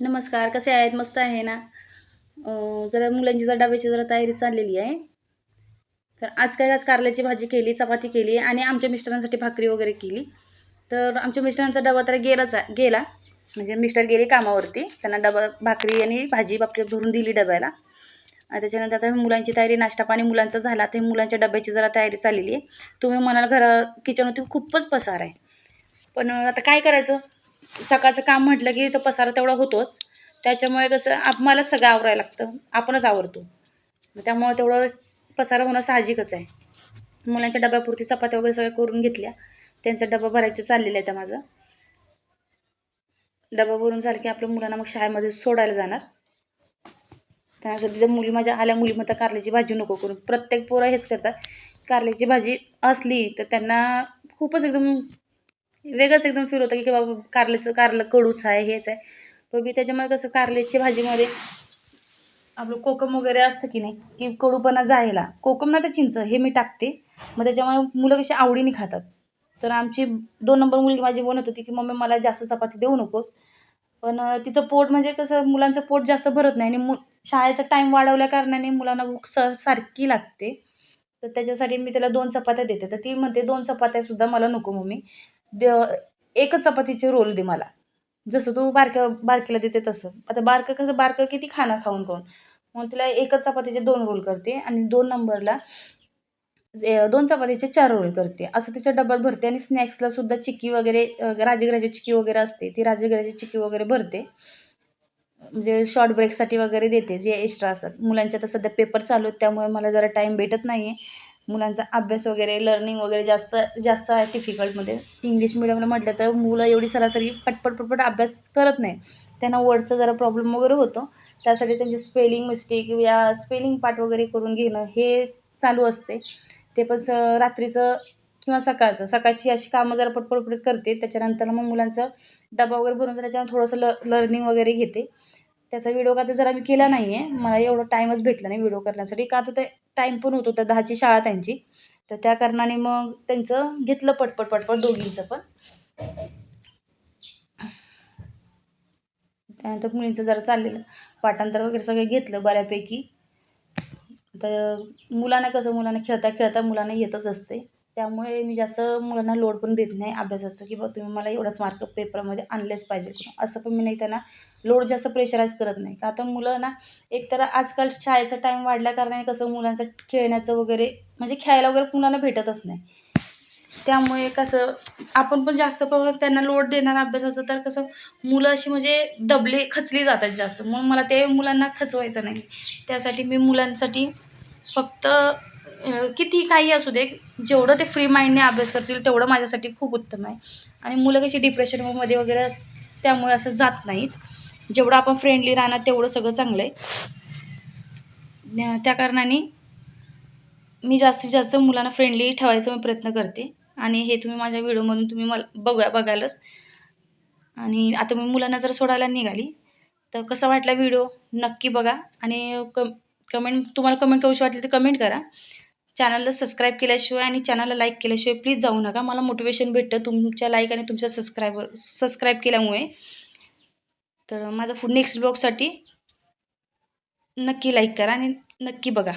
नमस्कार कसे आहेत? मस्त आहे ना? जरा मुलांची जरा डब्याची जरा तयारी चाललेली आहे. तर आज काय? आज कारल्याची भाजी केली चपाती केली आणि आमच्या मिस्टरांसाठी भाकरी वगैरे केली. तर आमच्या मिस्टरांचा डबा तर गेलाच आहे- गेला. म्हणजे मिस्टर गेले कामावरती. त्यांना डबा भाकरी आणि भाजी बापरे भरून दिली डब्याला. आणि त्याच्यानंतर आता मुलांची तयारी नाश्ता पाणी मुलांचा झाला. तर मुलांच्या डब्याची जरा तयारी चाललेली आहे. तुम्ही म्हणाल घरा किचनवरती खूपच पसार आहे. पण आता काय करायचं? सकाळचं काम म्हटलं की तो पसारा तेवढा होतोच. त्याच्यामुळे कसं आप मलाच सगळं आवरायला लागतं. आपणच आवरतो. मग त्यामुळे तेवढं पसारा होणं साहजिकच आहे. मुलांच्या डब्यापुरती चपात्या वगैरे सगळ्या करून घेतल्या. त्यांचा डबा भरायचं चाललेलं आहे तर माझं. डबा भरून झालं की आपल्या मुलांना मग शाळेमध्ये सोडायला जाणार. त्यानंतर तिथं मुली माझ्या आल्या मुली म्हणतात कारल्याची भाजी नको करून प्रत्येक पोरं हेच करतात. कारल्याची भाजी असली तर त्यांना खूपच एकदम वेगळंच एकदम फील होतं की बाबा कारल्याचं कारलं कडूच आहे हेच आहे. पण मी त्याच्यामुळे कसं कारल्याची भाजीमध्ये आपलं कोकम वगैरे असतं की नाही की कडूपणा जायला. कोकम ना तर चिंच हे मी टाकते. मग त्याच्यामुळे मुलं कशी आवडीने खातात. तर आमची दोन नंबर मुलगी माझी बनत होती की मम्मी मला जास्त चपाती देऊ नको पण तिचं पोट म्हणजे कसं मुलांचं पोट जास्त भरत नाही आणि मु शाळेचा टाईम वाढवल्या कारणाने मुलांना भूक स सारखी लागते. तर त्याच्यासाठी मी त्याला दोन चपात्या देते. तर ती म्हणते दोन चपात्यासुद्धा मला नको मम्मी. द एकच चपातीचे रोल दे मला. जसं तू बारक्या बारकीला देते तसं. आता बारकं कसं बारकं किती खाणं खाऊन खाऊन. मग तिला एकच चपातीचे दोन रोल करते आणि दोन नंबरला जे- दोन चपातीचे चार रोल करते. असं तिच्या डब्यात भरते आणि स्नॅक्सला सुद्धा चिक्की वगैरे अ, राजगिराची चिक्की वगैरे असते ती राजगिराची चिक्की वगैरे भरते. म्हणजे शॉर्ट ब्रेकसाठी वगैरे देते जे एक्स्ट्रा असतात. मुलांचे आता सध्या पेपर चालू आहेत त्यामुळे मला जरा टाईम भेटत नाही आहे मुलांचा अभ्यास वगैरे लर्निंग वगैरे जास्त जास्त आहे डिफिकल्टमध्ये इंग्लिश मिडियमला म्हटलं तर मुलं एवढी सरासरी पटपट पटपट अभ्यास करत नाही त्यांना वर्डचा जरा प्रॉब्लेम वगैरे होतो. त्यासाठी त्यांचे स्पेलिंग मिस्टेक या स्पेलिंग पार्ट वगैरे करून घेणं हे चालू असते. ते पण स रात्रीचं किंवा सकाळचं. सकाळची अशी कामं जरा पटपट पटपट करते. त्याच्यानंतर मग मुलांचं डबा वगैरे भरून त्याच्यानं थोडंसं ल लर्निंग वगैरे घेते. त्याचा व्हिडिओ का तर जरा मी केला नाही आहे मला एवढं टाईमच भेटला नाही व्हिडिओ करण्यासाठी. का तर ते टाईम पण होतो त्या दहाची शाळा त्यांची. तर त्या कारणाने मग त्यांचं घेतलं पटपट पटपट दोघींचं पण. त्यानंतर मुलींचं जरा चाललेलं. पाठांतर वगैरे सगळं घेतलं बऱ्यापैकी. तर मुलांना कसं मुलांना खेळता खेळता मुलांना येतच असते. त्यामुळे मी जास्त मुलांना लोड पण देत नाही अभ्यासाचं की बा तुम्ही मला एवढाच मार्क पेपरमध्ये आणलेच पाहिजे करून. असं पण मी नाही त्यांना लोड जास्त प्रेशराईज करत नाही. का आता मुलं ना एकतर आजकाल शाळेचा टाईम वाढल्या कारणाने कसं मुलांचं खेळण्याचं वगैरे म्हणजे खेळायला वगैरे मुलांना भेटतच नाही. त्यामुळे कसं आपण पण जास्त प्रमाणात त्यांना लोड देणार अभ्यासाचं तर कसं मुलं अशी म्हणजे दबले खचली जातात जास्त. म्हणून मला ते मुलांना खचवायचं नाही. त्यासाठी मी मुलांसाठी फक्त किती काही असू दे जेवढं ते फ्री माइंडने अभ्यास करतील तेवढं माझ्यासाठी खूप उत्तम आहे. आणि मुलं कशी डिप्रेशनमध्ये वगैरे त्यामुळे असं जात नाहीत. जेवढं आपण फ्रेंडली राहणार तेवढं सगळं चांगलं आहे. त्या कारणाने मी जास्तीत जास्त मुलांना फ्रेंडली ठेवायचा मी प्रयत्न करते. आणि हे तुम्ही माझ्या व्हिडिओमधून तुम्ही मला बघा बघायलाच आणि आता मी मुलांना जर सोडायला निघाली तर कसा वाटला व्हिडिओ? नक्की बघा. आणि कम कमेंट तुम्हाला कमेंट करूशी वाटली तर कमेंट करा. चॅनलला सबस्क्राईब केल्याशिवाय आणि चॅनलला लाईक केल्याशिवाय प्लीज जाऊ नका. मला मोटिवेशन भेटतं तुमच्या लाईक आणि तुमच्या सबस्क्रायबर सबस्क्राईब केल्यामुळे. तर माझा फुड नेक्स्ट ब्लॉगसाठी नक्की लाईक करा आणि नक्की बघा.